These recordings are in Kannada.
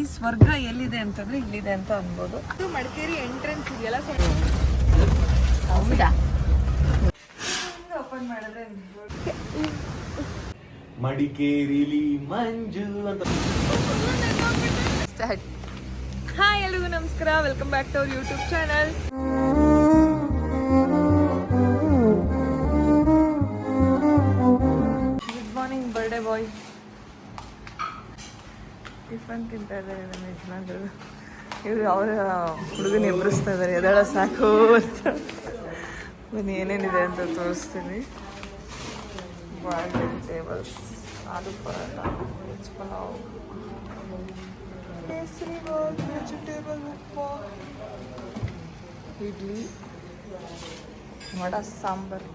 ಈ ಸ್ವರ್ಗ ಎಲ್ಲಿದೆ ಅಂತಂದ್ರೆ ಇಲ್ಲಿದೆ ಅಂತ ಅನ್ಬೋದು. ಇದು ಮಡಿಕೇರಿ ಎಂಟ್ರೆನ್ಸ್ ಇದೆಯಲ್ಲ ಹೌದಾ? ಓಪನ್ ಮಾಡಿದ್ರೆ ಮಡಿಕೇರಿಲಿ ಮಂಜು ಅಂತ. ಸ್ಟಾರ್ಟ್ ಹಾಯ್ ಎಲ್ರಿಗೂ ನಮಸ್ಕಾರ. Welcome back to our YouTube channel good morning birthday boy tiffin ತಿಂತಾ ಇದ್ದಾರೆ ನಮ್ಮ ಯಜಮಾನ್ರು. ಇವರು ಅವರ ಹುಡುಗನ ಎಬ್ಬರಿಸ್ತಾ ಇದ್ದಾರೆ ಎದಳ ಸಾಕು ಅಂತ. ಬನ್ನಿ ಏನೇನಿದೆ ಅಂತ ತೋರಿಸ್ತೀನಿ. Boiled vegetables aloo paratha veg pulao. Kesari bath vegetable ಉಪ್ಪ ಇಡ್ಲಿ ವಡ ಸಾಂಬಾರ್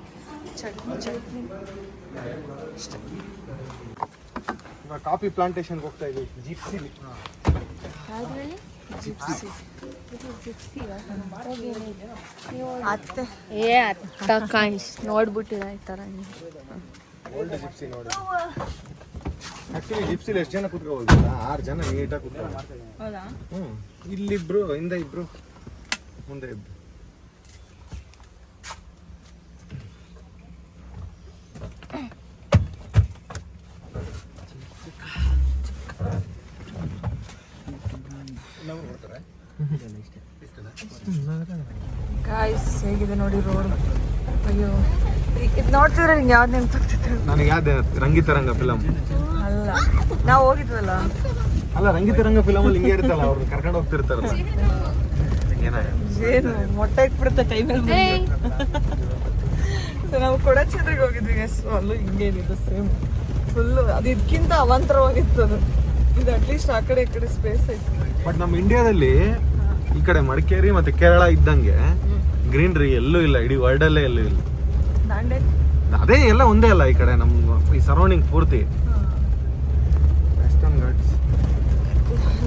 ಚಟ್ನಿ ಚಟ್ನಿ. ಇಷ್ಟೇ. ಕಾಫಿ ಪ್ಲಾಂಟೇಶನ್ ಹೋಗ್ತಾ ಇದೀವಿ ಜಿಪ್ಸಿಲಿ ಅತ್ತೆ. ಏ ಅತ್ತ ಕಾಣಿಸ್ ನೋಡ್ಬಿಟ್ಟಿರ ಈ ಥರ ಓಲ್ಡ್ ಜಿಪ್ಸಿ ನೋಡಿ. ಆಕ್ಚುಲಿ ಜಿಪ್ಸಿಲಿ ಎಷ್ಟು ಜನ ಕುತ್ಕೋಬೋದು ಆರು ಜನ ನೀಟಾಗಿ ಕುತ್ಕೊಂಡು ಹೌದಾ? ಹ್ಮ್. ಇಲ್ಲಿಬ್ರು ಹಿಂದೆ ಇಬ್ರು ಮುಂದೆ ಇಬ್ರು. ಗಾಯ್ಸ್ ಹೇಗಿದೆ ನೋಡಿ ರೋಡ್ ಅಯ್ಯೋ ಇದು ನೋಡ್ತಿದ್ರೆ ನಿಂಗೆ ಯಾವ್ದು ನೆನಪಾಗ್ತಿತ್ತು? ನನಗೆ ಯಾವ್ದು ರಂಗಿತರಂಗ ಫಿಲಮ್ ಅಲ್ಲ ನಾವು ಹೋಗಿದ್ವಲ್ಲ? ಅಲ್ಲ ರಂಗಿತರಂಗ ಫಿಲಮ್ ಅಲ್ಲಿ ಹಿಂಗೆ ಇರ್ತಲ್ಲ ಅವ್ರು ಕರ್ಕೊಂಡು ಹೋಗ್ತಿರ್ತಾರಲ್ಲ. ಏನು? ಮೊಟ್ಟೆ ಇಟ್ಬಿಡುತ್ತೆ ಕೈ ಮೇಲೆ ಸೊ ನಾವು ಕೊಡಚಂದ್ರಿಗೆ ಹೋಗಿದ್ವಿ ಎಸ್ ಅಲ್ಲೂ ಹಿಂಗೇನಿದೆ ಸೇಮ್ ಫುಲ್ಲು ಅದು ಇದಕ್ಕಿಂತ ಅವಾಂತರವಾಗಿತ್ತು ಅದು. ಇದು ಅಟ್ಲೀಸ್ಟ್ ಆ ಕಡೆ ಈ ಕಡೆ ಸ್ಪೇಸ್ ಐತಿ. ಬಟ್ ನಮ್ಮ ಇಂಡಿಯಾದಲ್ಲಿ ಈ ಕಡೆ ಮಡಿಕೇರಿ ಮತ್ತೆ ಕೇರಳ ಇದ್ದಂಗೆ ಗ್ರೀನ್ರಿ ಎಲ್ಲೂ ಇಲ್ಲ ಇಡೀ ವರ್ಲ್ಡ್ ಅಲ್ಲೇ ಎಲ್ಲೂ ಇಲ್ಲ. ಅದೇ ಎಲ್ಲ ಒಂದೇ ಅಲ್ಲ ಈ ಕಡೆ ನಮ್ಮ ಈ ಸರೌಂಡಿಂಗ್ ಪೂರ್ತಿ. ವೆಸ್ಟರ್ನ್ ಘಾಟ್ಸ್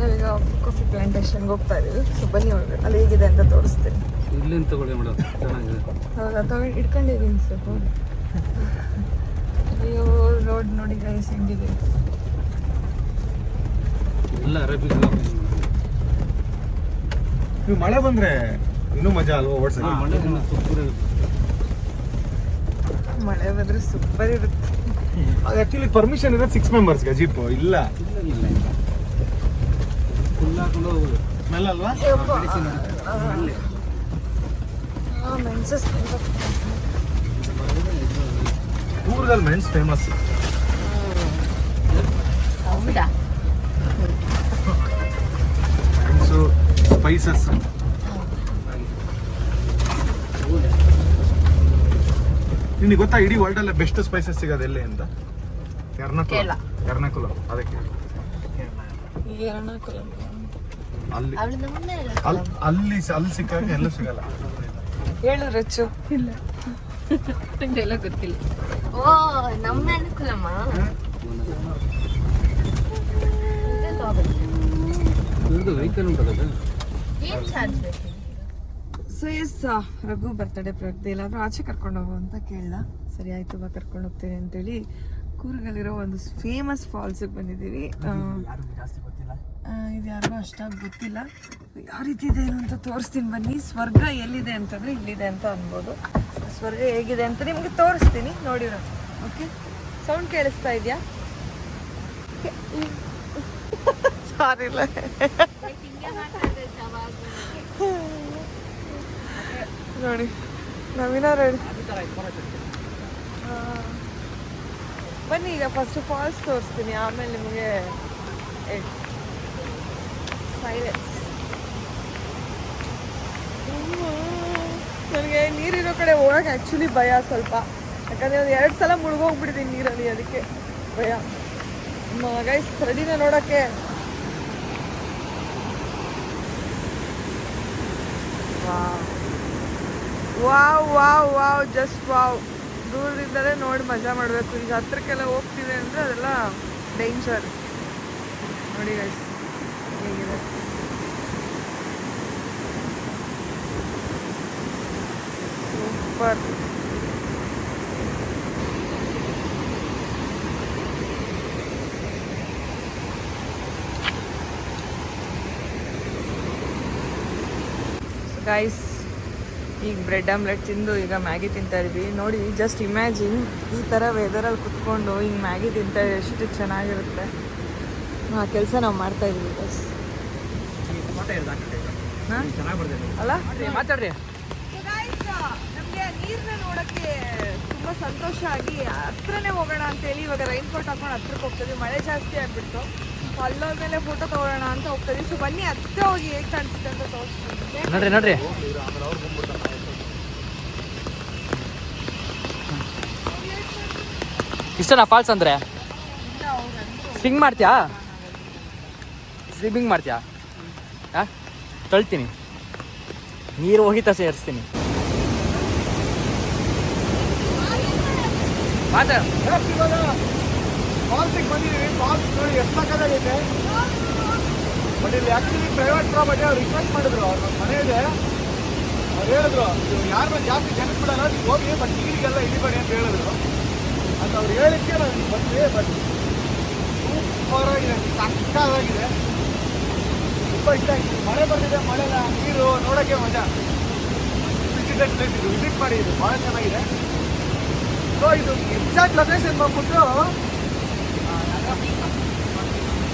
ನಾವೀಗ ಕಾಫಿ ಪ್ಲಾಂಟೇಶನ್ಗೆ ಹೋಗ್ತಾ ಇದೀವಿ. ಸೊ ಬನ್ನಿ ಒಳಗಡೆ. ಅಲ್ಲಿ ಹೇಗಿದೆ ಅಂತ ತೋರಿಸ್ತೀನಿ. ಇಲ್ಲಿಂದ ತಗೊಳ್ಳಿ ಮೇಡಮ್ ಚೆನ್ನಾಗಿದೆ. ಹೌದಾ? ತಗೊಂಡು ಇಟ್ಕೊಂಡಿದ್ದೀನಿ ಸರ್ ಹೋಗಿ. ಅಯ್ಯೋ ರೋಡ್ ನೋಡಿ ಗೈಸ್ ಹೆಂಗಿದೆ? ಎಲ್ಲ ಅರೇಬಿಕ್ ನೀವು ಮಳೆ ಬಂದ್ರೆ ಇನ್ನೂ ಮಜಾ ಅಲ್ವಾ ಓಡ್ಸಕ್ಕೆ ಮಳೆ ಸೂಪರ್ ಮಳೆ ಬಂದ್ರೆ ಸೂಪರ್ ಇರುತ್ತೆ. ಆಕ್ಚುಲಿ ಪರ್ಮಿಷನ್ ಇರೋದು ಸಿಕ್ಸ್ ಮೆಂಬರ್ಸ್ಗೆ ಜೀಪ್ ಇಲ್ಲ. ಸ್ಮೆಲ್ ಅಲ್ವಾ? ಮೆನ್ಸಸ್ ಕೂರ್ಗಲ್ಲಿ ಮೆಣಸ್ ಫೇಮಸ್ ಹೌದಾ? ಮೆಣಸು ಸ್ಪೈಸಸ್ ನಿನಗೆ ಗೊತ್ತಾ ಇಡೀ ವರ್ಲ್ಡ್ ಅಲ್ಲೇ ಬೆಸ್ಟ್ ಸ್ಪೈಸಸ್ ಸಿಗೋದು ಎಲ್ಲಿ ಅಂತ? ಎರ್ನಾಕುಲ. ಕೇರಳ. ಎರ್ನಾಕುಲಂ. ಅದಕ್ಕೆ ಅಲ್ಲಿ ಅಲ್ಲಿ ಅಲ್ಲಿ ಅಲ್ಲಿ ಸಿಕ್ಕಾಗ ಎಲ್ಲೂ ಸಿಗಲ್ಲ. ಹೇಳು ರಚ್ಚು. ಇಲ್ಲ. ಎಲ್ಲ ಗೊತ್ತಿಲ್ಲ. ಓ ನಮ್ಮ ಅನುಕೂಲಮ್ಮ. ವೆಹಿಕಲ್ ಉಂಟಲ್ಲ ಏನ್ ಚಾರ್ಜ್ ಬೇಕು? ಸೊ ಎಸ್ ರಘು ಬರ್ತಡೇ ಪ್ರಯುಕ್ತ ಎಲ್ಲಾದರೂ ಆಚೆ ಕರ್ಕೊಂಡು ಹೋಗು ಅಂತ ಕೇಳ್ದ. ಸರಿ ಆಯ್ತು ಬಾ ಕರ್ಕೊಂಡು ಹೋಗ್ತೀನಿ ಅಂತೇಳಿ ಕೂರ್ಗಲ್ಲಿರೋ ಒಂದು ಫೇಮಸ್ ಫಾಲ್ಸಿಗೆ ಬಂದಿದ್ದೀವಿ. ಇದು ಯಾರಿಗೂ ಅಷ್ಟಾಗಿ ಗೊತ್ತಿಲ್ಲ. ಯಾವ ರೀತಿ ಇದೆ ಏನು ಅಂತ ತೋರಿಸ್ತೀನಿ ಬನ್ನಿ. ಸ್ವರ್ಗ ಎಲ್ಲಿದೆ ಅಂತಂದರೆ ಇಲ್ಲಿದೆ ಅಂತ ಅನ್ಬೋದು. ಸ್ವರ್ಗ ಹೇಗಿದೆ ಅಂತ ನಿಮಗೆ ತೋರಿಸ್ತೀನಿ. ನೋಡಿರೋ ಓಕೆ ಸೌಂಡ್ ಕೇಳಿಸ್ತಾ ಇದೆಯಾ? ಸಾರಿ ಇಲ್ಲ ನೋಡಿ. ನವೀನ ರೆಡಿ ಬನ್ನಿ ಈಗ ಫಸ್ಟ್ ಫಾಲ್ಸ್ ತೋರಿಸ್ತೀನಿ. ಆಮೇಲೆ ನಿಮಗೆ ಸೈಲೆನ್ಸ್ ನನಗೆ ನೀರಿರೋ ಕಡೆ ಹೋಗಕ್ಕೆ ಆ್ಯಕ್ಚುಲಿ ಭಯ ಸ್ವಲ್ಪ. ಯಾಕಂದರೆ ಒಂದು ಎರಡು ಸಲ ಮುಳುಗೋಗ್ಬಿಟ್ಟಿದ್ದೀನಿ ನೀರಲ್ಲಿ ಅದಕ್ಕೆ ಭಯ. ಗೈಸ್ ರೆಡಿನ ನೋಡೋಕ್ಕೆ. Wow wow wow just wow. ದೂರದಿಂದಲೇ ನೋಡಿ ಮಜಾ ಮಾಡಬೇಕು. ಈಗ ಹತ್ರಕ್ಕೆಲ್ಲ ಹೋಗ್ತಿದೆ ಅಂದರೆ ಅದೆಲ್ಲ ಡೇಂಜರ್ ನೋಡಿ ಗೈಸ್ ಹೇಗಿದೆ? ಸೂಪರ್ ಗೈಸ್ ಈಗ ಬ್ರೆಡ್ ಆಮ್ಲೆಟ್ ತಿಂದು ಈಗ ಮ್ಯಾಗಿ ತಿಂತಾ ಇದ್ವಿ. ನೋಡಿ ಜಸ್ಟ್ ಇಮ್ಯಾಜಿನ್ ಈ ಥರ ವೆದರಲ್ಲಿ ಕುತ್ಕೊಂಡು ಹಿಂಗೆ ಮ್ಯಾಗಿ ತಿಂತಾ ಇದ್ರೆ ಎಷ್ಟು ಚೆನ್ನಾಗಿರುತ್ತೆ. ಆ ಕೆಲಸ ನಾವು ಮಾಡ್ತಾ ಇದ್ವಿ ಬಸ್ ಅಲ್ಲ? ಮಾತಾಡ್ರಿ. ನಮಗೆ ನೀರನ್ನ ನೋಡೋಕ್ಕೆ ತುಂಬ ಸಂತೋಷ ಆಗಿ ಹತ್ರನೇ ಹೋಗೋಣ ಅಂತೇಳಿ ಇವಾಗ ರೈನ್ ಕೋಟ್ ಹಾಕೊಂಡು ಹತ್ರಕ್ಕೆ ಹೋಗ್ತೀವಿ ಮಳೆ ಜಾಸ್ತಿ ಆಗಿಬಿಟ್ಟು ಅಲ್ಲೋದ್ಮೇಲೆ ಫೋಟೋ ತಗೊಳ್ಳೋಣ ಅಂತ ಹೋಗ್ತೀವಿ ಸೊ ಬನ್ನಿ ಹತ್ರ ಹೋಗಿ ಹೇಗೆ ಕಾಣಿಸುತ್ತೆ ಅಂತ ತೋರಿಸ್ತೀನಿ. ನೋಡ್ರಿ ನೋಡ್ರಿ. ಇಷ್ಟನಾ ಫಾಲ್ಸ್ ಅಂದ್ರೆ? ಸ್ವಿಂಗ್ ಮಾಡ್ತೀಯಾ? ಸ್ವಿಮ್ಮಿಂಗ್ ಮಾಡ್ತೀಯಾ? ಹಾ? ತೊಳ್ತೀನಿ. ನೀರು ಹೋಗಿತ ಸೇರಿಸ್ತೀನಿ. ಮಾತಾಡ. ಫಾಲ್ಸಿಗೆ ಬಂದಿದ್ದೀವಿ ಫಾಲ್ಸ್ ನೋಡಿ ಎಷ್ಟು ಸಕ್ಕತ್ತಾಗೈತೆ ಬಟ್ ಇಲ್ಲಿ ಆ್ಯಕ್ಚುಲಿ ಪ್ರೈವೇಟ್ ಪ್ರಾಪರ್ಟಿ ಅವ್ರು ರಿಕ್ವೆಸ್ಟ್ ಮಾಡಿದ್ರು. ಅವ್ರ ನಮ್ಮ ಮನೆ ಇದೆ ಅವ್ರು ಹೇಳಿದ್ರು ನೀವು ಯಾರು ಬಂದು ಜಾಸ್ತಿ ಜನಕ್ಕೆ ಬಿಡಲ್ಲ ನೀವು ಹೋಗಿ ಬಟ್ ನೀರಿಗೆಲ್ಲ ಇಳಿಬೇಡಿ ಅಂತ ಹೇಳಿದ್ರು. ಅಂತ ಅವ್ರು ಹೇಳಿಕ್ಕೆ ನಾವು ಇಲ್ಲಿ ಬಂದ್ವಿ ಬಟ್ ಸೂಪರ್ ಆಗಿದೆ ಸಕ್ಕದಾಗಿದೆ ತುಂಬ ಇಷ್ಟ ಆಗಿದೆ ಮಳೆ ಬರ್ತಿದೆ ಮಳೆ ನೀರು ನೋಡೋಕ್ಕೆ ಮಜಾ. ವಿಸಿಟೆಡ್ ಪ್ಲೇಸ್ ಇದು, ವಿಸಿಟ್ ಮಾಡಿ, ಇದು ಭಾಳ ಚೆನ್ನಾಗಿದೆ. ಸೊ ಇದು ಎಕ್ಸಾಕ್ಟ್ ಲೊಕೇಶನ್ ಬಂದ್ಬಿಟ್ಟು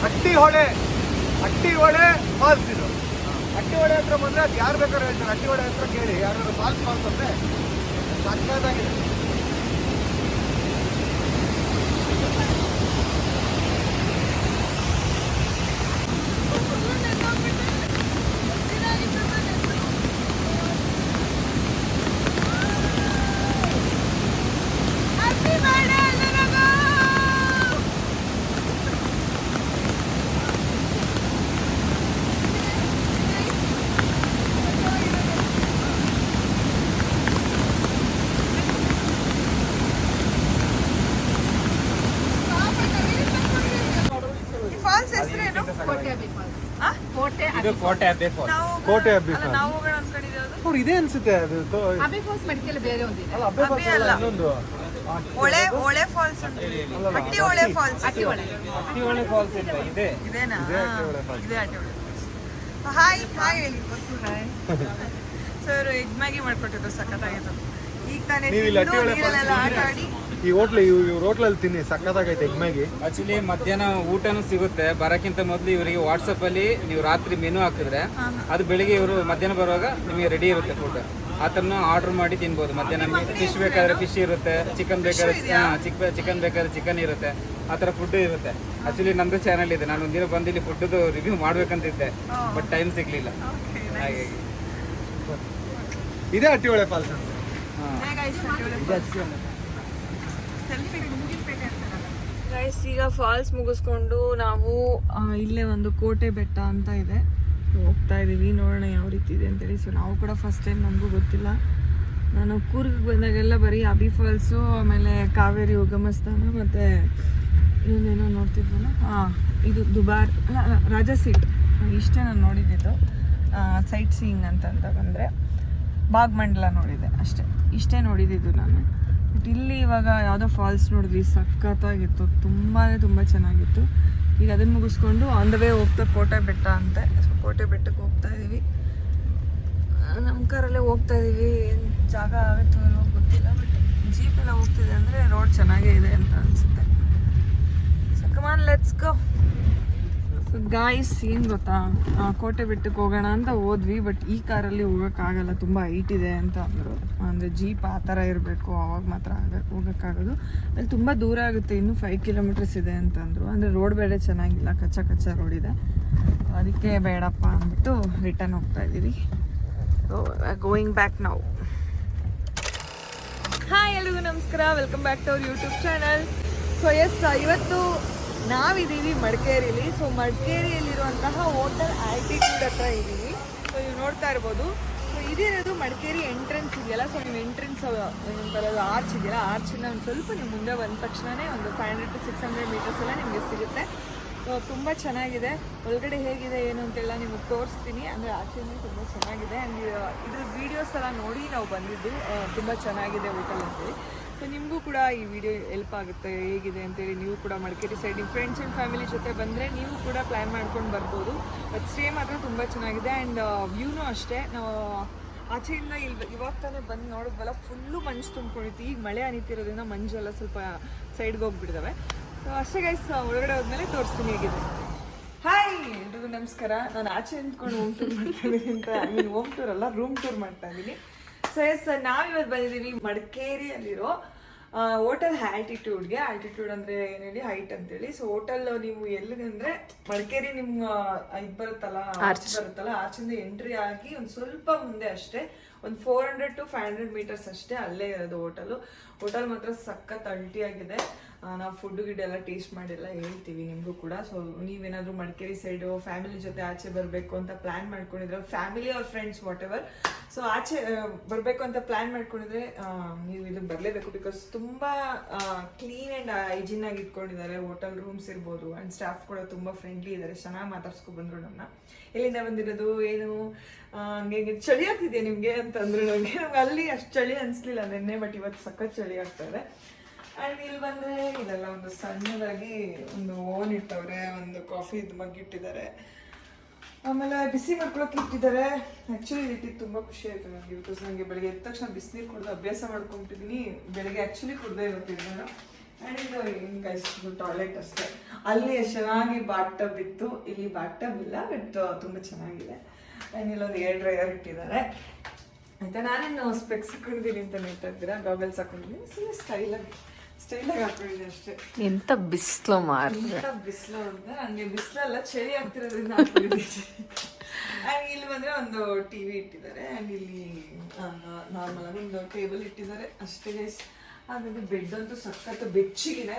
ಹಟ್ಟಿ ಹೊಳೆ ಅಟ್ಟಿ ಹೊಳೆ ಫಾಲ್ಸ್ ಇದು. ಅಟ್ಟಿ ಹೊಳೆ ಹತ್ರ ಬಂದರೆ ಅದು ಯಾರು ಬೇಕಾದ್ರೂ ಹೇಳ್ತಾರೆ. ಅಟ್ಟಿ ಹೊಳೆ ಹತ್ರ ಕೇಳಿ. ಯಾರು ಫಾಲ್ಸ್ ಫಾಲ್ಸ್ ಅಂದ್ರೆ ಸಕ್ಕತ್ತಾಗಿದೆ ಫಾಲ್ಸ್ ಹೆಸರೇನು ಕೋಟೆ ಇದು ಕೋಟೆ ಅಬ್ಬೆ ಫಾಲ್ಸ್. ನಾವು ಕೋಟೆ ಅಬ್ಬಿ ಅಲ್ಲ, ನಾವು ಹೋಗೋಣ ಅನ್ಕೊಂಡಿದ್ದು ಅವ್ರು ಇದೆ ಅನ್ಸುತ್ತೆ ಅದು ತೋ- ಅಬಿ ಫಾಲ್ಸ್ ಬೇರೆ ಒಂದಿದೆ ಅಲ್ಲ ಅಬ್ಬೆ ಅಬ್ಬೆ ಫಾಲ್ಸ್ ಅಲ್ಲ. ಇನ್ನೊಂದು. ಹೊಳೆ ಹೊಳೆ ಫಾಲ್ಸ್ ಅಂತ ಹಟ್ಟಿ ಹೊಳೆ ಫಾಲ್ಸ್. ಅಟ್ಟಿ ಫಾಲ್ಸ್ ಇಲ್ಲ ಇದೆ. ಇದೇನಾ? ಇದೇ falls. ಇದೇ ಹಾಯ್ ಹಾಯ್ ಹೇಳಿ. ಹಾಯ್ ಸರ್ ಎಗ್ ಮ್ಯಾಗಿ ಮಾಡ್ಕೊಟ್ಟಿದ್ದು ಸಖತ್ತಾಗಿತ್ತು. ಈಗ ತಾನೇ ನೀವು ಇಲ್ಲಿ ತಿಂದು ನೀರಲ್ಲೆಲ್ಲ ಆಟ ಆಡಿ ಈ ಹೋಟ್ಲ್ ಇವ್ರ ಹೋಟ್ಲಲ್ಲಿ ತಿನ್ನಿ ಸಕ್ಕತ್ತಾಗೈತೆ ಎಗ್ ಮ್ಯಾಗಿ ಆಕ್ಚುಲಿ ಮಧ್ಯಾಹ್ನ ಊಟನೂ ಸಿಗುತ್ತೆ. ಬರಕ್ಕಿಂತ ಮೊದಲು ಇವರಿಗೆ ವಾಟ್ಸಪ್ ಅಲ್ಲಿ ನೀವು ರಾತ್ರಿ ಮೆನು ಹಾಕಿದ್ರೆ ಅದು ಬೆಳಿಗ್ಗೆ ಇವರು ಮಧ್ಯಾಹ್ನ ಬರುವಾಗ ನಿಮಗೆ ರೆಡಿ ಇರುತ್ತೆ ಫುಡ್ ಆ ಥರನೂ ಆರ್ಡರ್ ಮಾಡಿ ತಿನ್ಬೋದು. ಮಧ್ಯಾಹ್ನ ಫಿಶ್ ಬೇಕಾದ್ರೆ ಫಿಶ್ ಇರುತ್ತೆ ಚಿಕನ್ ಬೇಕಾದ್ರೆ ಚಿಕ್ ಚಿಕನ್ ಬೇಕಾದ್ರೆ ಚಿಕನ್ ಇರುತ್ತೆ. ಆ ಥರ ಫುಡ್ ಇರುತ್ತೆ. ಆಕ್ಚುಲಿ ನಮ್ದು ಚಾನಲ್ ಇದೆ. ನಾನು ಒಂದಿನ ಬಂದು ಇಲ್ಲಿ ಫುಡ್ದು ರಿವ್ಯೂ ಮಾಡ್ಬೇಕಂತಿದ್ದೆ. ಬಟ್ ಟೈಮ್ ಸಿಗ್ಲಿಲ್ಲ. ಹಾಗಾಗಿ ಇದೇ ಹಟ್ಟಿ ಹೊಳೆ ಫಾಲ್ಸ್ ಅಂತ ಈಗ ಫಾಲ್ಸ್ ಮುಗಿಸ್ಕೊಂಡು ನಾವು ಇಲ್ಲೇ ಒಂದು ಕೋಟೆ ಬೆಟ್ಟ ಅಂತ ಇದೆ. ಹೋಗ್ತಾ ಇದೀವಿ, ನೋಡೋಣ ಯಾವ ರೀತಿ ಇದೆ ಅಂತೇಳಿ ಸೊ ನಾವು ಕೂಡ ಫಸ್ಟ್ ಟೈಮ್ ನಮಗೂ ಗೊತ್ತಿಲ್ಲ. ನಾನು ಕೂರ್ಗ್ ಬಂದಾಗೆಲ್ಲ ಬರೀ ಅಬಿ ಫಾಲ್ಸು ಆಮೇಲೆ ಕಾವೇರಿ, ಉಗಮ ಸ್ಥಾನ ಮತ್ತು ಇನ್ನೊಂದೇನೋ ನೋಡ್ತಿದ್ವಲ್ಲ? ಹಾಂ ಇದು ದುಬಾರ್ ರಾಜಾ ಸೀಟ್ ಇಷ್ಟೇ ನಾನು ನೋಡಿದ್ದಿದ್ದು ಸೈಟ್ ಸೀಯಿಂಗ್ ಅಂತಂತ ಬಂದರೆ. ಬಾಗ್ಮಂಡಲ ನೋಡಿದೆ ಅಷ್ಟೇ. ಇಷ್ಟೇ ನೋಡಿದ್ದಿದ್ದು ನಾನು. ಬಟ್ ಇಲ್ಲಿ ಇವಾಗ ಯಾವುದೋ ಫಾಲ್ಸ್ ನೋಡಿದ್ವಿ, ಸಖತ್ತಾಗಿತ್ತು. ತುಂಬಾ ತುಂಬ ಚೆನ್ನಾಗಿತ್ತು. ಈಗ ಅದನ್ನು ಮುಗಿಸ್ಕೊಂಡು ಆನ್ ದ ವೇ ಹೋಗ್ತಾ ಕೋಟೆ ಬೆಟ್ಟ ಅಂತೆ. ಸೊ ಕೋಟೆ ಬೆಟ್ಟಕ್ಕೆ ಹೋಗ್ತಾ ಇದ್ದೀವಿ ನಮ್ಮ ಕಾರಲ್ಲೇ ಹೋಗ್ತಾ ಇದ್ದೀವಿ ಏನು ಜಾಗ ಆಗುತ್ತೋ ಗೊತ್ತಿಲ್ಲ ಬಟ್ ಜೀಪ್ ಎಲ್ಲ ಹೋಗ್ತಿದೆ ಅಂದರೆ ರೋಡ್ ಚೆನ್ನಾಗೇ ಇದೆ ಅಂತ ಅನಿಸುತ್ತೆ. So come on let's go guys ಏನು ಗೊತ್ತಾ? ಕೋಟೆ ಬೆಟ್ಟಕ್ಕೆ ಹೋಗೋಣ ಅಂತ ಹೋದ್ವಿ ಬಟ್ ಈ ಕಾರಲ್ಲಿ ಹೋಗೋಕ್ಕಾಗಲ್ಲ, ತುಂಬ ಹೈಟ್ ಇದೆ ಅಂತ ಅಂದರು. ಅಂದರೆ ಜೀಪ್ ಆ ಥರ ಇರಬೇಕು, ಅವಾಗ ಮಾತ್ರ ಆಗ, ಹೋಗೋಕ್ಕಾಗೋದು. ಅಲ್ಲಿ ತುಂಬ ದೂರ ಆಗುತ್ತೆ, ಇನ್ನು ಫೈವ್ ಕಿಲೋಮೀಟರ್ಸ್ ಇದೆ ಅಂತಂದರು ಅಂದರೆ. ರೋಡ್ ಬೇರೆ ಚೆನ್ನಾಗಿಲ್ಲ, ಕಚ್ಚಾ ಕಚ್ಚಾ ರೋಡ್ ಇದೆ. ಅದಕ್ಕೆ ಬೇಡಪ್ಪ ಅಂದ್ಬಿಟ್ಟು ರಿಟರ್ನ್ ಹೋಗ್ತಾ ಇದ್ದೀವಿ. ಗೋಯಿಂಗ್ ಬ್ಯಾಕ್ ನಾವು ಹಾಯ್ ಎಲ್ರಿಗೂ ನಮಸ್ಕಾರ. Welcome back to our YouTube channel so yes ಇವತ್ತು ನಾವಿದ್ದೀವಿ ಮಡಿಕೇರಿಲಿ. ಸೊ ಮಡಿಕೇರಿಯಲ್ಲಿರುವಂತಹ ಹೋಟೆಲ್ ಆಲ್ಟಿಟ್ಯೂಡ್ ಹತ್ರ ಇದ್ದೀವಿ ಸೊ ನೀವು ನೋಡ್ತಾ ಇರ್ಬೋದು. ಸೊ ಇದಿರೋದು ಮಡಿಕೇರಿ ಎಂಟ್ರೆನ್ಸ್ ಇದೆಯಲ್ಲ? ಸೊ ನೀವು ಎಂಟ್ರೆನ್ಸ್ ಅದು ಆರ್ಚ್ ಇದೆಯಲ್ಲ? ಆರ್ಚಿಂದ ಒಂದು ಸ್ವಲ್ಪ ನೀವು ಮುಂದೆ ಬಂದ ತಕ್ಷಣವೇ ಒಂದು five hundred to six hundred metres ಎಲ್ಲ ನಿಮಗೆ ಸಿಗುತ್ತೆ. ಸೊ ತುಂಬ ಚೆನ್ನಾಗಿದೆ. ಒಳಗಡೆ ಹೇಗಿದೆ, ಏನು ಅಂತೆಲ್ಲ ನಿಮಗೆ ತೋರಿಸ್ತೀನಿ. ಅಂದರೆ ಆಚೆನೂ ತುಂಬ ಚೆನ್ನಾಗಿದೆ. ಆ್ಯಂಡ್ ಇದ್ರ ವೀಡಿಯೋಸ್ ಎಲ್ಲ ನೋಡಿ ನಾವು ಬಂದಿದ್ದು ತುಂಬ ಚೆನ್ನಾಗಿದೆ ಹೋಟೆಲ್ ಅಂತೇಳಿ ಸೊ ನಿಮಗೂ ಕೂಡ ಈ ವಿಡಿಯೋ ಹೆಲ್ಪ್ ಆಗುತ್ತೆ, ಹೇಗಿದೆ ಅಂತೇಳಿ ನೀವು ಕೂಡ ಮಡಿಕೇರಿ ಸೈಡ್ ನಿಮ್ಮ ಫ್ರೆಂಡ್ಸ್ ಆ್ಯಂಡ್ ಫ್ಯಾಮಿಲಿ ಜೊತೆ ಬಂದರೆ ನೀವು ಕೂಡ ಪ್ಲ್ಯಾನ್ ಮಾಡ್ಕೊಂಡು ಬರ್ಬೋದು. ಬಟ್ ಸ್ಟೇ ಮಾತ್ರ ತುಂಬ ಚೆನ್ನಾಗಿದೆ ಆ್ಯಂಡ್ ವ್ಯೂನೂ ಅಷ್ಟೇ. ನಾವು ಆಚೆಯಿಂದ ಇಲ್ಲಿ ಇವಾಗ ತಾನೇ ಬಂದು ನೋಡಿದ್ವಲ್ಲ ಫುಲ್ಲು ಮಂಜು ತುಂಬ್ಕೊಂಡಿತ್ತು. ಈಗ ಮಳೆ ಅನಿತಿರೋದ್ರಿಂದ ಮಂಜು ಎಲ್ಲ ಸ್ವಲ್ಪ ಸೈಡ್ಗೆ ಹೋಗ್ಬಿಡ್ತವೆ ಸೊ ಅಷ್ಟೇ ಗೈಸ್ ಒಳಗಡೆ ಹೋದ್ಮೇಲೆ ತೋರಿಸ್ತೀನಿ ಹೇಗಿದೆ. ಹಾಯ್ ಎಲ್ರಿಗೂ ನಮಸ್ಕಾರ. ನಾನು ಆಚೆ ನಿಂತ್ಕೊಂಡು ಹೋಮ್ ಟೂರ್ ಮಾಡ್ತೀನಿ ಅಂತ ಐ ಮೀನ್ ಹೋಮ್ ಟೂರ್ ಅಲ್ಲ ರೂಮ್ ಟೂರ್ ಮಾಡ್ತಾ ಇದ್ದೀನಿ. ಸೊ ಎಸ್ ನಾವಿವತ್ತು ಬಂದಿದ್ದೀವಿ ಮಡಿಕೇರಿಯಲ್ಲಿರೋ ಹೋಟೆಲ್ ಆಲ್ಟಿಟ್ಯೂಡ್ಗೆ ಆಲ್ಟಿಟ್ಯೂಡ್ ಅಂದ್ರೆ ಏನ್ ಹೇಳಿ ಹೈಟ್ ಅಂತೇಳಿ ಸೊ ಹೋಟೆಲ್ ನೀವು ಎಲ್ಲಿಗಂದ್ರೆ ಮಡಿಕೇರಿ ನಿಮ್ಮ ಇದು ಬರುತ್ತಲ್ಲ ಆರ್ಚ್ ಬರುತ್ತಲ್ಲ ಆರ್ಚಿಂದ ಎಂಟ್ರಿ ಆಗಿ ಒಂದು ಸ್ವಲ್ಪ ಮುಂದೆ ಅಷ್ಟೇ ಒಂದು four hundred to five hundred metres ಅಷ್ಟೇ ಅಲ್ಲೇ ಇರೋದು ಹೋಟೆಲು ಹೋಟೆಲ್ ಮಾತ್ರ ಸಖತ್ ಅಲ್ಟಿಯಾಗಿದೆ. ನಾವು ಫುಡ್ ಗಿಡ್ ಎಲ್ಲ ಟೇಸ್ಟ್ ಮಾಡಿಲ್ಲ ಹೇಳ್ತೀವಿ ನಿಮಗೂ ಕೂಡ. ಸೊ ನೀವೇನಾದರೂ ಮಡಿಕೇರಿ ಸೈಡು ಫ್ಯಾಮಿಲಿ ಜೊತೆ ಆಚೆ ಬರಬೇಕು ಅಂತ ಪ್ಲ್ಯಾನ್ ಮಾಡ್ಕೊಂಡಿದ್ರೆ ಫ್ಯಾಮಿಲಿ ಅವ್ರ ಫ್ರೆಂಡ್ಸ್ ವಾಟ್ ಎವರ್ ಸೊ ಆಚೆ ಬರಬೇಕು ಅಂತ ಪ್ಲ್ಯಾನ್ ಮಾಡ್ಕೊಂಡಿದ್ರೆ ನೀವು ಇದು ಬರಲೇಬೇಕು ಬಿಕಾಸ್ ತುಂಬ ಕ್ಲೀನ್ ಆ್ಯಂಡ್ ಹೈಜಿನ್ ಆಗಿ ಇಟ್ಕೊಂಡಿದ್ದಾರೆ. ಹೋಟೆಲ್ ರೂಮ್ಸ್ ಇರ್ಬೋದು ಆ್ಯಂಡ್ ಸ್ಟಾಫ್ ಕೂಡ ತುಂಬ ಫ್ರೆಂಡ್ಲಿ ಇದ್ದಾರೆ. ಚೆನ್ನಾಗಿ ಮಾತಾಡ್ಸ್ಕೊ ಬಂದರು ನಮ್ಮನ್ನ ಎಲ್ಲಿಂದ ಬಂದಿರೋದು? ಏನು? ಹಂಗೆ ಚಳಿ ಆಗ್ತಿದೆ ನಿಮಗೆ? ಅಂತಂದ್ರು ನನಗೆ ಅಲ್ಲಿ ಅಷ್ಟು ಚಳಿ ಅನಿಸ್ಲಿಲ್ಲ ನಿನ್ನೆ ಬಟ್ ಇವತ್ತು ಸಖತ್ ಚಳಿ ಆಗ್ತಾ ಇದೆ. ಆ್ಯಂಡ್ ಇಲ್ಲಿ ಬಂದರೆ ಇದೆಲ್ಲ ಒಂದು ಸಣ್ಣದಾಗಿ ಒಂದು ಓನ್ ಇಟ್ಟವ್ರೆ, ಒಂದು ಕಾಫಿ ಮಗ್ ಇಟ್ಟಿದ್ದಾರೆ. ಆಮೇಲೆ ಬಿಸಿ ಮಾಡ್ಕೊಳಕ್ಕೆ ಇಟ್ಟಿದ್ದಾರೆ. ಆ್ಯಕ್ಚುಲಿ ಇಟ್ಟಿದ್ದು ತುಂಬ ಖುಷಿ ಆಯಿತು ನನಗೆ ಬಿಕಾಸ್ ನನಗೆ ಬೆಳಗ್ಗೆ ಎದ್ದ ತಕ್ಷಣ ಬಿಸಿನೀರು ಕುಡ್ದು ಅಭ್ಯಾಸ ಮಾಡ್ಕೊಂಬಿಟ್ಟಿದ್ದೀನಿ ಬೆಳಗ್ಗೆ ಆ್ಯಕ್ಚುಲಿ ಕುಡ್ದೇ ಇರ್ತೀನಿ ನಾನು. ಆ್ಯಂಡ್ ಇದು ಹಿಂಗೆ ಇಷ್ಟು ಟಾಯ್ಲೆಟ್ ಅಷ್ಟೇ. ಅಲ್ಲಿ ಚೆನ್ನಾಗಿ ಬಾಟ್ ಟಬ್ ಇತ್ತು. ಇಲ್ಲಿ ಬಾಟ್ ಟಬ್ ಇಲ್ಲ ಬಟ್ ತುಂಬ ಚೆನ್ನಾಗಿದೆ. ಆ್ಯಂಡ್ ಇಲ್ಲೊಂದು ಏರ್ ಡ್ರೈಯರ್ ಇಟ್ಟಿದ್ದಾರೆ. ಆಯಿತಾ? ನಾನೇನು ಸ್ಪೆಕ್ಸ್ ಹಾಕೊಂಡಿದ್ದೀನಿ ಅಂತ ಹೇಳ್ತಾ ಇದ್ದೀರಾ? ಗಾಗಲ್ಸ್ ಹಾಕೊಂಡಿದ್ದೀನಿ ಸುಮ್ಮನೆ ಸ್ಟೈಲಾಗಿ ಸ್ಟೈಲಾಗಿ ಅಷ್ಟೇ. ಎಂತ ಬಿಸ್ಲು ಮಾರ್ ಇಂಥ ಬಿಸಿಲು ಅಂತ ಹಂಗೆ ಬಿಸಿಲಲ್ಲ ಚಳಿ ಆಗ್ತಿರೋದ್ರಿಂದ ಆ್ಯಂಡ್ ಇಲ್ಲಿ ಬಂದ್ರೆ ಒಂದು ಟಿವಿ ಇಟ್ಟಿದ್ದಾರೆ ಆ್ಯಂಡ್ ಇಲ್ಲಿ ನಾರ್ಮಲ್ ಆಗಿ ಒಂದು ಟೇಬಲ್ ಇಟ್ಟಿದ್ದಾರೆ ಅಷ್ಟೇ ಗೈಸ್ ಆಮೇಲೆ ಬೆಡ್ ಅಂತೂ ಸಖತ್ ಬೆಚ್ಚಿಗಿದೆ.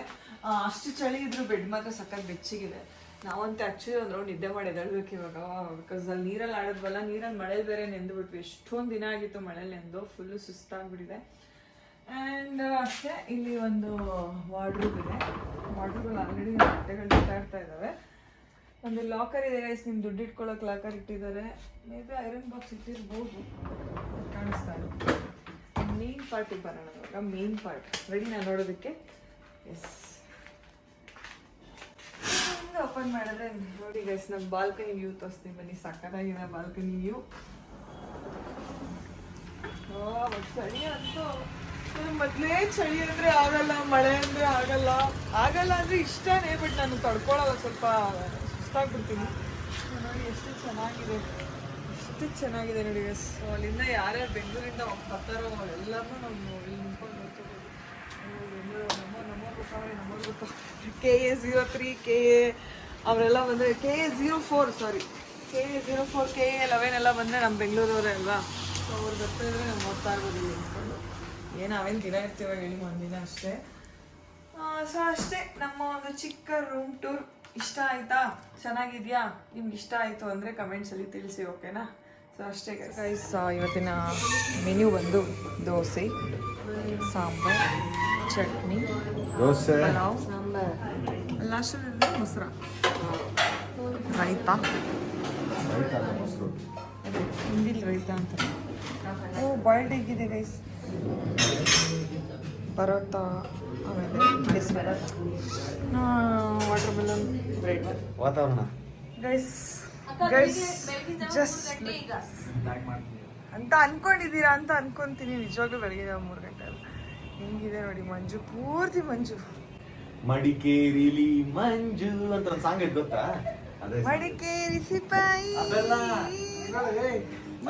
ಅಷ್ಟು ಚಳಿ ಇದ್ರು ಬೆಡ್ ಮಾತ್ರ ಸಖತ್ ಬೆಚ್ಚಿಗಿದೆ. ನಾವಂತ ಆಕ್ಚುಲಿ ಒಂದು ರೌಂಡ್ ನಿದ್ದೆ ಮಾಡಿ ಎದಳ್ಬೇಕು ಇವಾಗ ಬಿಕಾಸ್ ಅಲ್ಲಿ ನೀರಲ್ಲಿ ಆಡೋದ್ವಲ್ಲ ನೀರಲ್ಲಿ ಮಳೆ ಬೇರೆ ನೆಂದು ಬಿಟ್ವಿ ಎಷ್ಟೊಂದು ದಿನ ಆಗಿತ್ತು ಮಳೆ ನೆಂದು ಫುಲ್ಲು ಸುಸ್ತಾಗ್ಬಿಟ್ಟಿದೆ. ಆ್ಯಂಡ್ ಅಷ್ಟೇ, ಇಲ್ಲಿ ಒಂದು ವಾರ್ಡ್ರೂಬ್ ಇದೆ. ವಾರ್ಡ್ರೂಬಲ್ಲಿ ಆಲ್ರೆಡಿ ಬಟ್ಟೆಗಳು ಇರ್ತಾ ಇದ್ದಾವೆ. ಒಂದು ಲಾಕರ್ ಇದೆ ಗೈಸ್ ನಿಮ್ಮ ದುಡ್ಡು ಇಟ್ಕೊಳ್ಳೋಕೆ ಲಾಕರ್ ಇಟ್ಟಿದ್ದಾರೆ. ಮೇ ಬಿ ಐರನ್ ಬಾಕ್ಸ್ ಇಟ್ಟಿರ್ಬೋದು. ಕಾಣಿಸ್ತಾ ಇದೆ ಮೇನ್ ಪಾರ್ಟಿಗೆ ಬರೋಣ ಇವಾಗ ಮೇನ್ ಪಾರ್ಟ್ ರೆಡಿ ನಾನು ನೋಡೋದಕ್ಕೆ? ಎಸ್ ಓಪನ್ ಮಾಡಿದ್ರೆ ನೋಡಿ ಗೈಸ್ ನಮ್ಮ ಬಾಲ್ಕನಿ ವ್ಯೂ ತೋರಿಸ್ತೀನಿ ಬನ್ನಿ. ಸಕ್ಕತ್ತಾಗಿದೆ ಬಾಲ್ಕನಿ ವ್ಯೂ ಚಳಿ ಅಂತೂ. ಮೊದಲೇ ಚಳಿ ಅಂದ್ರೆ ಆಗಲ್ಲ, ಮಳೆ ಅಂದ್ರೆ ಆಗಲ್ಲ. ಆಗಲ್ಲ ಅಂದ್ರೆ ಇಷ್ಟನೇ ಬಟ್ ನಾನು ತಡ್ಕೊಳಲ್ಲ, ಸ್ವಲ್ಪ ಸುಸ್ತಾಗ್ಬಿಡ್ತೀನಿ. ಎಷ್ಟು ಚೆನ್ನಾಗಿದೆ. ಎಷ್ಟು ಚೆನ್ನಾಗಿದೆ ನೋಡಿ ಸೊ ಅಲ್ಲಿಂದ ಯಾರ್ಯಾರು ಬೆಂಗಳೂರಿಂದ ಬರ್ತಾರೋ ಎಲ್ಲರನ್ನೂ ನಾವು ಇಲ್ಲಿ ನಿಂತ್ಕೊಂಡು ನೋಡ್ಕೋಬೋದು ನಮ್ಮ ನಮ್ಮ ಗೊತ್ತಾವೆ ನಮೋ ಗೊತ್ತಾವೆ K A zero three K A ಅವರೆಲ್ಲ ಬಂದರೆ K A zero four sorry K A zero four K A eleven ಎಲ್ಲ ಬಂದರೆ ನಮ್ಮ ಬೆಂಗಳೂರವರೇ ಅಲ್ವಾ? ಸೊ ಅವ್ರು ಬರ್ತಾ ಇದ್ರೆ ನಾವು ನೋಡ್ತಾ ಇರ್ಬೋದು ಇಲ್ಲಿ ಏನು ನಾವೇನು ದಿನ ಇರ್ತೀವ ಹೇಳಿ ಒಂದಿನ ಅಷ್ಟೇ. ಸೊ ಅಷ್ಟೇ ನಮ್ಮ ಒಂದು ಚಿಕ್ಕ ರೂಮ್ ಟೂರ್ ಇಷ್ಟ ಆಯ್ತಾ? ಚೆನ್ನಾಗಿದೆಯಾ? ನಿಮ್ಗೆ ಇಷ್ಟ ಆಯಿತು ಅಂದರೆ ಕಮೆಂಟ್ಸಲ್ಲಿ ತಿಳಿಸಿ ಓಕೆನಾ ಸೊ ಅಷ್ಟೇ ಗೈಸ್ ಇವತ್ತಿನ ಮೆನ್ಯೂ ಬಂದು ದೋಸೆ ಸಾಂಬಾರ್ ಚಟ್ನಿ ದೋಸೆ. ಪಲಾವ್ ಲಾಸ್ಟಲ್ಲಿ ಮೊಸರು. ರೈತ. ಹಿಂದಿಲ್ ರೈತ ಅಂತ ಓ ಬಾಯ್ಲ್ಡ್ ಎಗ್ ಇದೆ ಗೈಸ್ ಪರೋಟ ಆಮೇಲೆ ಬಿಸ್ಬೇಳೆ ವಾಟರ್ ಮೆಲನ್ ಬ್ರೆಡ್ ವಾತಾವರಣ? ಗೈಸ್ ಗೈಸ್ ಜಸ್ಟ್ ಅಂತ ಅನ್ಕೊಂಡಿದ್ದೀರಾ ಅಂತ ಅನ್ಕೊಂತೀನಿ ನಿಜವಾಗ್ಲೂ ಬೆಳಗ್ಗೆ ಮೂರು ಗಂಟೆ ಅಲ್ಲ. ಹೆಂಗಿದೆ ನೋಡಿ ಮಂಜು ಪೂರ್ತಿ ಮಂಜು. ಮಡಿಕೇರಿಲಿ ಮಂಜು ಅಂತ ಒಂದು ಸಾಂಗ್ ಐತೆ ಗೊತ್ತಾ? ಅದೇ ಮಡಿಕೇರಿ ಸಿಪಾಯಿ.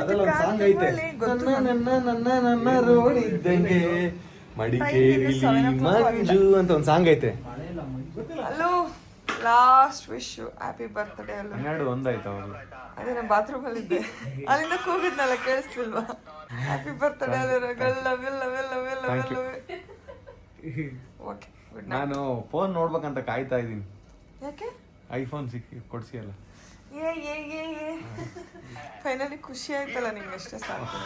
ಅದೆಲ್ಲ ಒಂದು ಸಾಂಗ್ ಐತೆ. ನನ್ನ ನನ್ನ ನನ್ನ ನನ್ನ ರೋಡ್ ಇದ್ದಂಗೆ ಮಡಿಕೇರಿ ಮಂಜು ಅಂತ ಒಂದು ಸಾಂಗ್ ಐತೆ. Hello last wish happy birthday ಅಲ್ಲ. ಹನ್ನೆರಡು ಒಂದಾಯ್ತು ಅವರು ಅದೇ ನಾನು ಬಾತ್ರೂಮ್ ಅಲ್ಲಿ ಇದ್ದೆ. ಅಲ್ಲಿಂದ ಕೂಗಿದ್ನಲ್ಲ ಕೇಳಿಸ್ತಿಲ್ವಾ? ಹ್ಯಾಪಿ ಬರ್ತ್ಡೇ ಅಲ್ಲ ಗಲ್ಲ ಬೆಲ್ಲ ಬೆಲ್ಲ ಬೆಲ್ಲ you. ಓಕೆ ನಾನು ಫೋನ್ ನೋಡ್ಬೇಕಂತ ಕಾಯ್ತಾ ಇದ್ದೀನಿ. ಯಾಕೆ? ಐಫೋನ್ ಸಿಕ್ಕಿ ಕೊಡ್ಸಿ ಅಲ್ಲ ಏ ಏ ಏ ಏ ಫೈನಲಿ ಖುಷಿ ಆಯ್ತಲ್ಲ ನಿಮ್ಗೆ ಅಷ್ಟೇ ಸಾಕು.